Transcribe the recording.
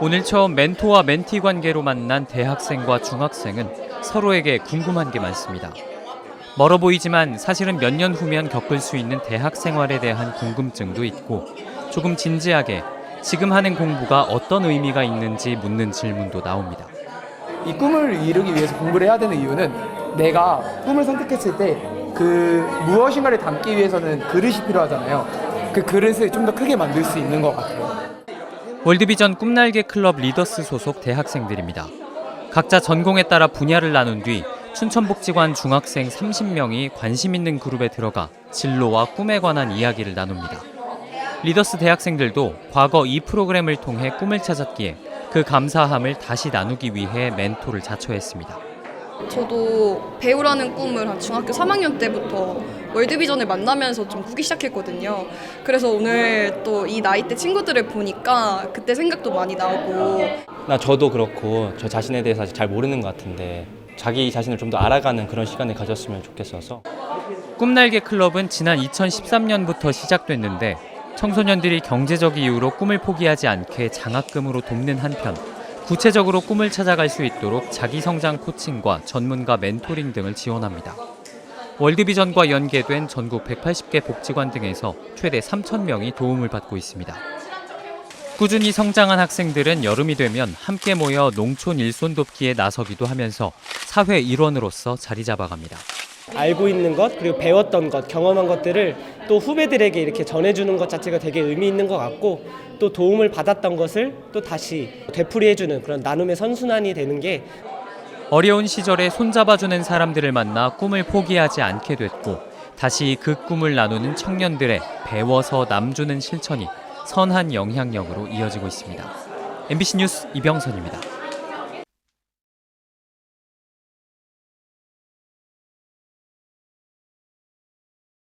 오늘 처음 멘토와 멘티 관계로 만난 대학생과 중학생은 서로에게 궁금한 게 많습니다. 멀어 보이지만 사실은 몇 년 후면 겪을 수 있는 대학 생활에 대한 궁금증도 있고 조금 진지하게 지금 하는 공부가 어떤 의미가 있는지 묻는 질문도 나옵니다. 이 꿈을 이루기 위해서 공부를 해야 되는 이유는 내가 꿈을 선택했을 때 그 무엇인가를 담기 위해서는 그릇이 필요하잖아요. 그 그릇을 좀 더 크게 만들 수 있는 것 같아요. 월드비전 꿈날개 클럽 리더스 소속 대학생들입니다. 각자 전공에 따라 분야를 나눈 뒤 춘천복지관 중학생 30명이 관심 있는 그룹에 들어가 진로와 꿈에 관한 이야기를 나눕니다. 리더스 대학생들도 과거 이 프로그램을 통해 꿈을 찾았기에 그 감사함을 다시 나누기 위해 멘토를 자처했습니다. 저도 배우라는 꿈을 한 중학교 3학년 때부터 월드비전을 만나면서 좀 꾸기 시작했거든요. 그래서 오늘 또 이 나이 대 친구들을 보니까 그때 생각도 많이 나고 나 저도 그렇고 저 자신에 대해서 아직 잘 모르는 것 같은데 자기 자신을 좀 더 알아가는 그런 시간을 가졌으면 좋겠어서 꿈날개 클럽은 지난 2013년부터 시작됐는데 청소년들이 경제적 이유로 꿈을 포기하지 않게 장학금으로 돕는 한편 구체적으로 꿈을 찾아갈 수 있도록 자기 성장 코칭과 전문가 멘토링 등을 지원합니다. 월드비전과 연계된 전국 180개 복지관 등에서 최대 3천 명이 도움을 받고 있습니다. 꾸준히 성장한 학생들은 여름이 되면 함께 모여 농촌 일손 돕기에 나서기도 하면서 사회 일원으로서 자리 잡아갑니다. 알고 있는 것 그리고 배웠던 것 경험한 것들을 또 후배들에게 이렇게 전해주는 것 자체가 되게 의미 있는 것 같고 또 도움을 받았던 것을 또 다시 되풀이해주는 그런 나눔의 선순환이 되는 게 어려운 시절에 손잡아주는 사람들을 만나 꿈을 포기하지 않게 됐고 다시 그 꿈을 나누는 청년들의 배워서 남주는 실천이 선한 영향력으로 이어지고 있습니다. MBC 뉴스 이병선입니다.